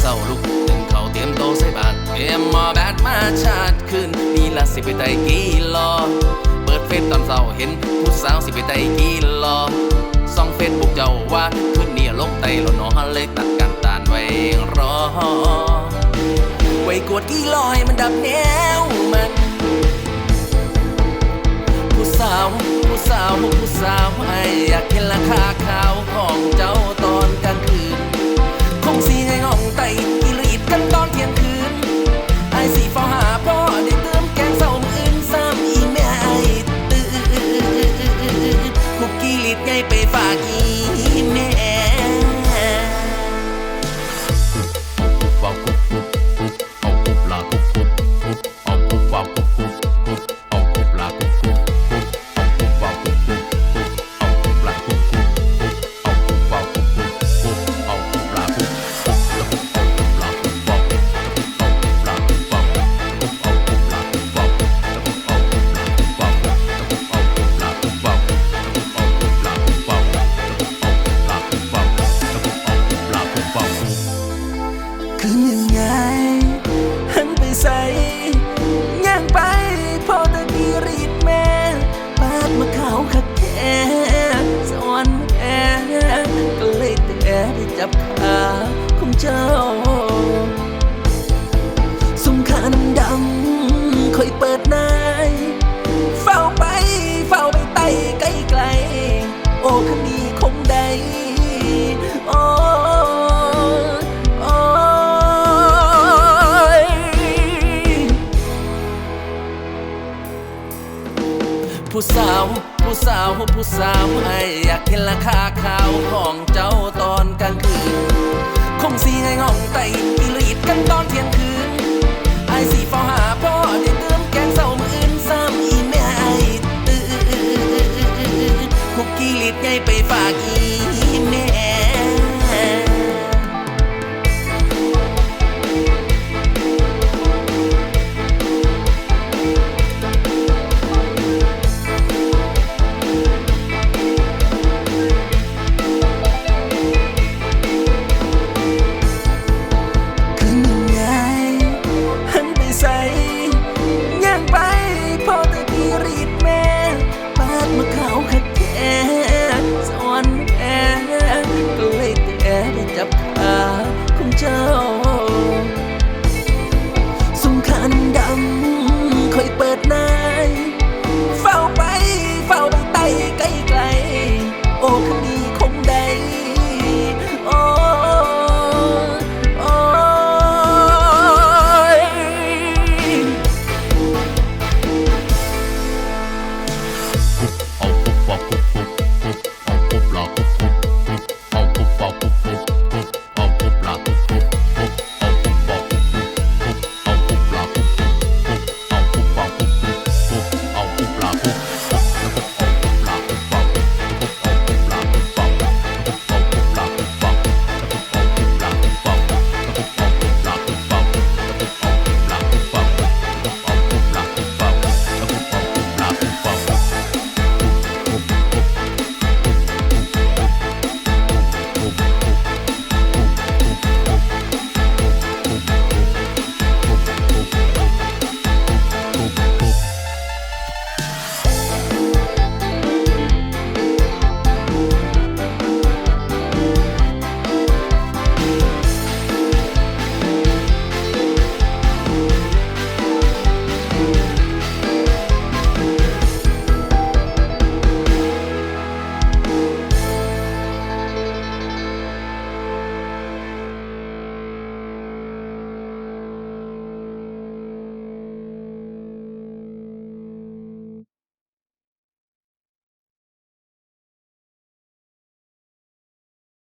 เศร้าลุกถึงเขาเตรียมโตใส่บาทเตรียมมอแบดมาชาติขึ้นนี่ละสิไปไต่กี่ลอเปิดเฟซตอนเศร้าเห็นผู้สาวสิไปไต่กี่ลอซองเฟซบุกเจ้าว่าขึ้นนี่ลงไตหลนอเลยตัดกันตานไว้รอไว้กวดกี่ลอยมันดับแนวมันผู้สาวผู้สาวผู้สาวไออยากเห็นราคาข้าวของเจ้าต่อ คืน ผู้สาว ผู้สาว ผู้สาวไออยากเห็นราคาขาวของเจ้าตอนกลางคืน คงสีไงงองไต่กีรีดกันตอนเที่ยงคืน